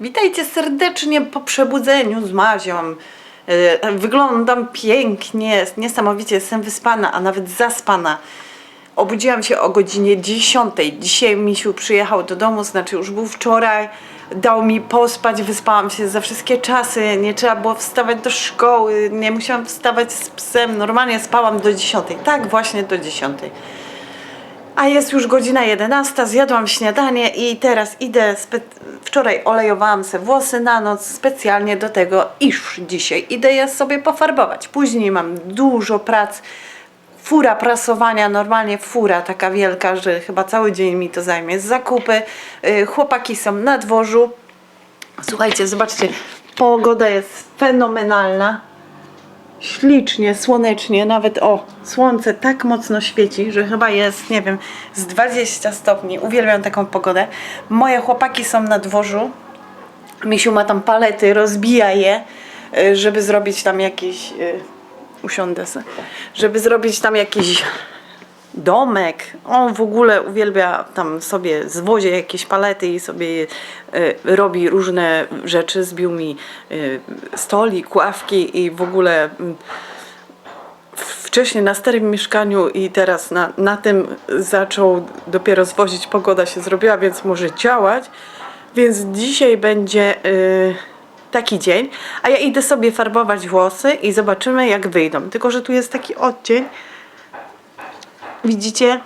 Witajcie serdecznie po przebudzeniu z Mazią. E, Wyglądam pięknie, niesamowicie, jestem wyspana, a nawet zaspana. Obudziłam się o godzinie 10. Dzisiaj misiu przyjechał do domu, znaczy już był wczoraj. Dał mi pospać, wyspałam się za wszystkie czasy, nie trzeba było wstawać do szkoły, nie musiałam wstawać z psem, normalnie spałam do 10. Tak, właśnie do 10. A jest już godzina 11, zjadłam śniadanie i teraz idę. Wczoraj olejowałam sobie włosy na noc specjalnie do tego, iż dzisiaj idę je sobie pofarbować. Później mam dużo prac. Fura prasowania, normalnie fura taka wielka, że chyba cały dzień mi to zajmie. Zakupy, y, chłopaki są na dworzu. Słuchajcie, zobaczcie, pogoda jest fenomenalna ślicznie, słonecznie, nawet o, słońce tak mocno świeci, że chyba jest, nie wiem, z 20 stopni. Uwielbiam taką pogodę. Moje chłopaki są na dworzu. Misiu ma tam palety, rozbija je, y, żeby zrobić tam jakiś, y, usiądę se, żeby zrobić tam jakiś domek. On w ogóle uwielbia tam sobie zwozie jakieś palety i sobie y, robi różne rzeczy. Zbił mi y, stolik, ławki i w ogóle mm, wcześniej na starym mieszkaniu i teraz na, na tym zaczął dopiero zwozić. Pogoda się zrobiła, więc może działać. Więc dzisiaj będzie y, taki dzień, a ja idę sobie farbować włosy i zobaczymy jak wyjdą. Tylko, że tu jest taki odcień. Widzicie?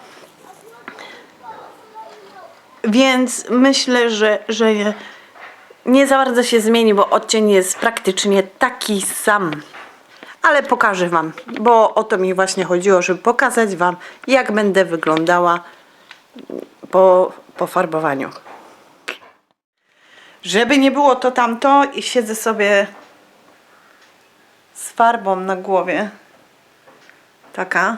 Więc myślę, że, że nie za bardzo się zmieni, bo odcień jest praktycznie taki sam. Ale pokażę Wam, bo o to mi właśnie chodziło, żeby pokazać Wam, jak będę wyglądała po, po farbowaniu. Żeby nie było to tamto i siedzę sobie z farbą na głowie. Taka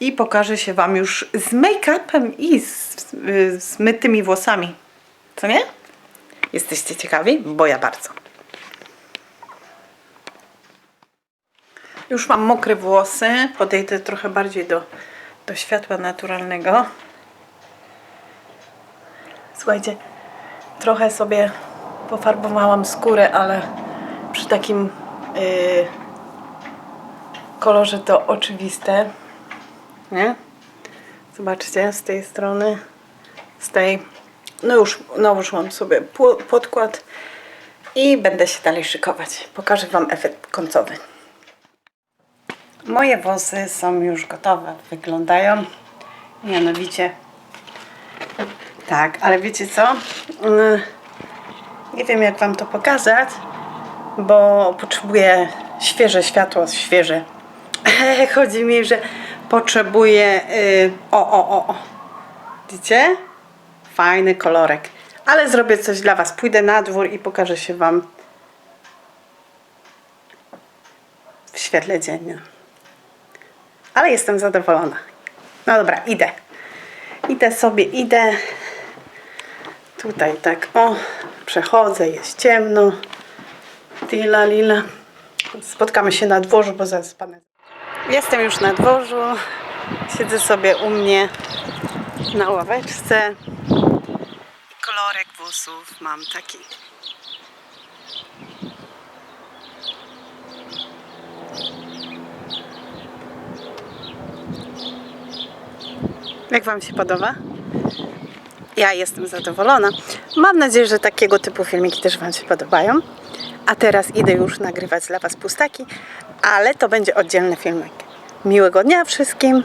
i pokażę się Wam już z make-upem i z, z, mytymi włosami. Co nie? Jesteście ciekawi? Bo ja bardzo. Już mam mokre włosy. Podejdę trochę bardziej do, do światła naturalnego. Słuchajcie, trochę sobie pofarbowałam skórę, ale przy takim yy, kolorze to oczywiste. Nie? Zobaczcie, z tej strony, z tej. No już nałożyłam sobie podkład i będę się dalej szykować. Pokażę Wam efekt końcowy. Moje włosy są już gotowe, wyglądają mianowicie tak, ale wiecie co? Mm, Nie wiem jak Wam to pokazać, bo potrzebuję świeże światło, świeże. Chodzi mi, że potrzebuję. y, o, o, o, o. Widzicie? Fajny kolorek. Ale zrobię coś dla Was. Pójdę na dwór i pokażę się Wam w świetle dziennym. Ale jestem zadowolona. No dobra, idę. Idę sobie, idę. Tutaj tak, o, przechodzę, jest ciemno. Tila, lila. Spotkamy się na dworzu, bo zaraz. Jestem już na dworzu. Siedzę sobie u mnie na ławeczce. Kolorek włosów mam taki. Jak Wam się podoba? Ja jestem zadowolona. Mam nadzieję, że takiego typu filmiki też Wam się podobają. A teraz idę już nagrywać dla Was pustaki, ale to będzie oddzielny filmik. Miłego dnia wszystkim.